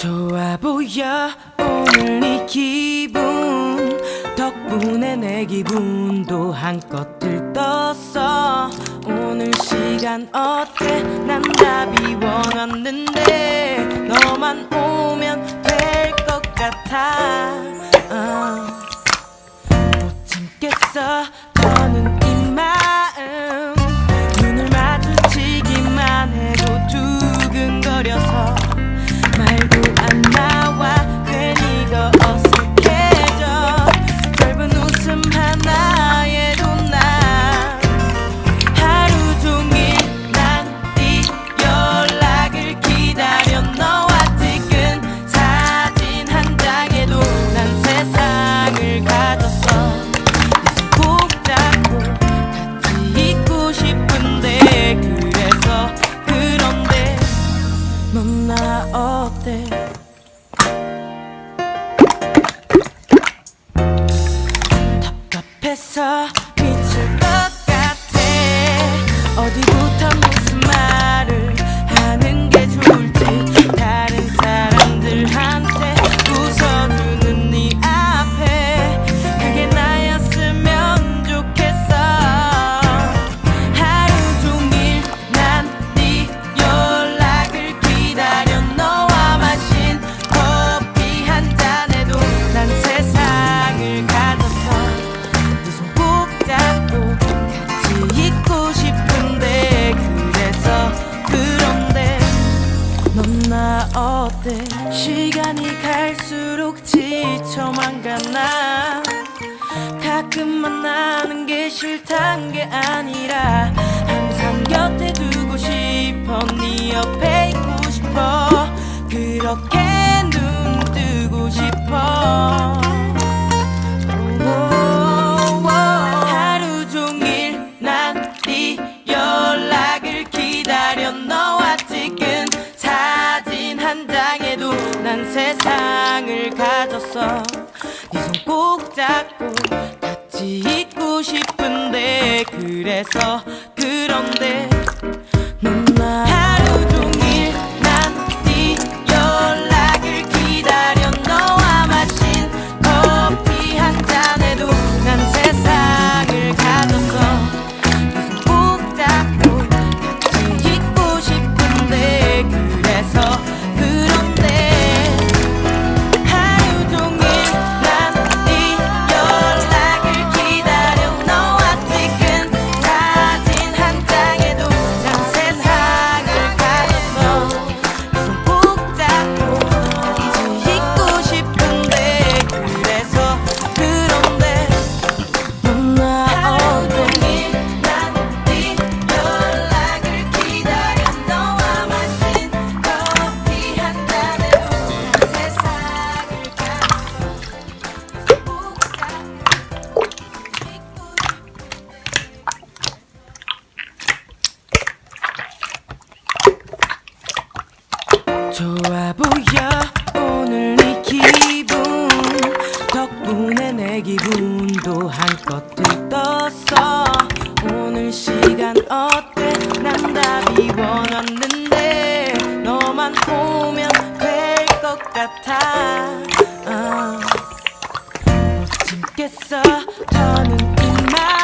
좋아 보여. 오늘 네 기분. 덕분에 내 기분도 한껏 들떴어. 오늘 시간 어때? 난 답이 원했는데 너만 어디부터 어때? 시간이 갈수록 지쳐만 가나? 가끔 만나는 게 싫단 게 아니라 꼭 잡고 같이 있고 싶은데 그래서 그런데 좋아 보여. 오늘 네 기분. 덕분에 내 기분도 한껏 들떴어. 오늘 시간 어때? 난 답이 원없는데 너만 보면 될 것 같아. 멋짐겠어 더는 이말.